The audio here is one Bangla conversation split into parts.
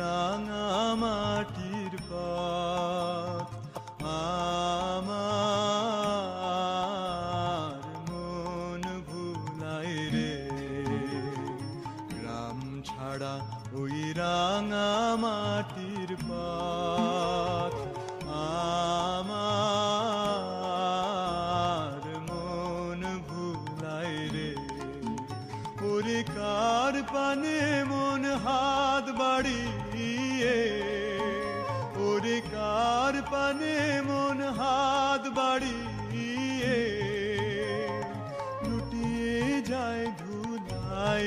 রাঙা মাটির পথ আমার মন ভুলাই রে। গ্রাম ছাড়া ওই রাঙা মাটির পথ আমার মন ভুলাই রে। পরিকার পানে কার পানে মন হাত বাড়িয়ে লুটিয়ে যায় ধুলাই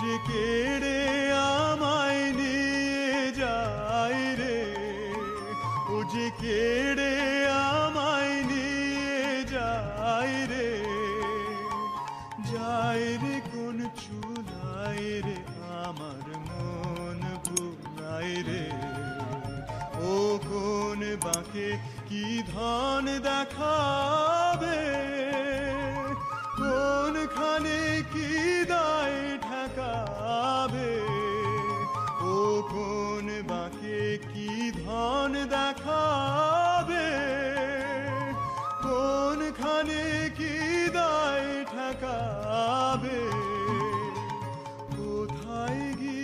যে কেড়ে আমায় নিয়ে যায় রে। ও যে কেড়ে আমায় নিয়ে যায় রে। যায় রে কোন চুলাই রে, আমার মন ভুলাই রে। ও কোন বাঁকে কি ধন দেখা কোনখানে কি দায় ঠেকাবে কোথায় গিয়ে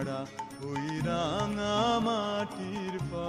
ছাড়া ওই রাঙা মাটির পা